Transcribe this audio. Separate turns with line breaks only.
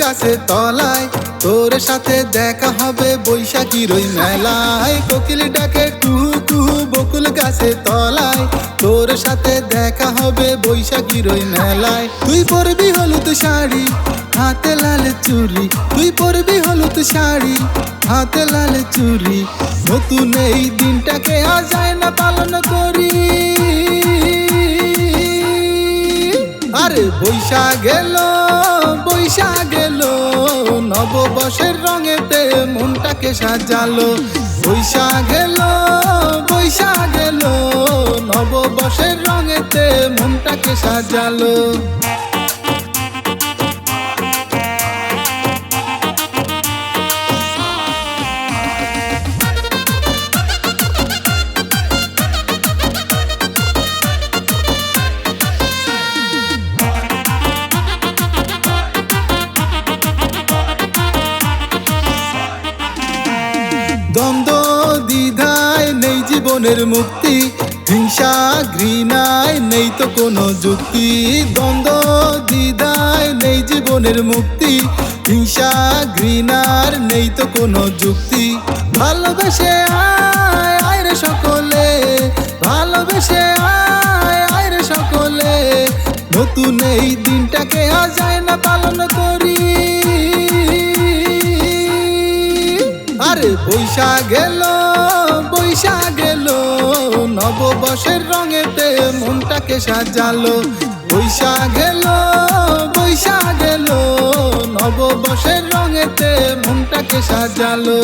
গাছে তলায়। তোর সাথে দেখা হবে বৈশাখীর ওই মেলায়। কোকিল ডাকে কুহু কুহু বকুল গাছে তলায়। তোর সাথে দেখা হবে বৈশাখীর ওই মেলায়। তুই পরবি হলুদ শাড়ি, হাতে লাল চুরি তুই পরবি হলুদ শাড়ি, হাতে লাল চুরি নতুন এই দিনটাকে আজ না পালন করি। আরে বৈশা গেল বৈশা গেল নববর্ষের রঙেতে মনটাকে সাজালো। বৈশা গেল বৈশা গেল নববর্ষের রঙেতে মনটাকে সাজালো। দ্বন্দ্ব দ্বিধায় নেই জীবনের মুক্তি, হিংসা ঘৃণায় নেই তো কোনো যুক্তি। দ্বন্দ্ব দ্বিধায় নেই জীবনের মুক্তি, হিংসা ঘৃণার নেই তো কোনো যুক্তি। ভালোবেসে আয় আয় রে সকলে, ভালোবেসে আয় আয় রে সকলে। নতুন এই দিনটাকে আজ যায় না পালন করি। আরে বৈশা গেল বৈশা গেল, নববর্ষের রঙেতে মনটাকে সাজালো। বৈশা গেল বৈশা গেল, নববর্ষের রঙেতে মনটাকে সাজালো।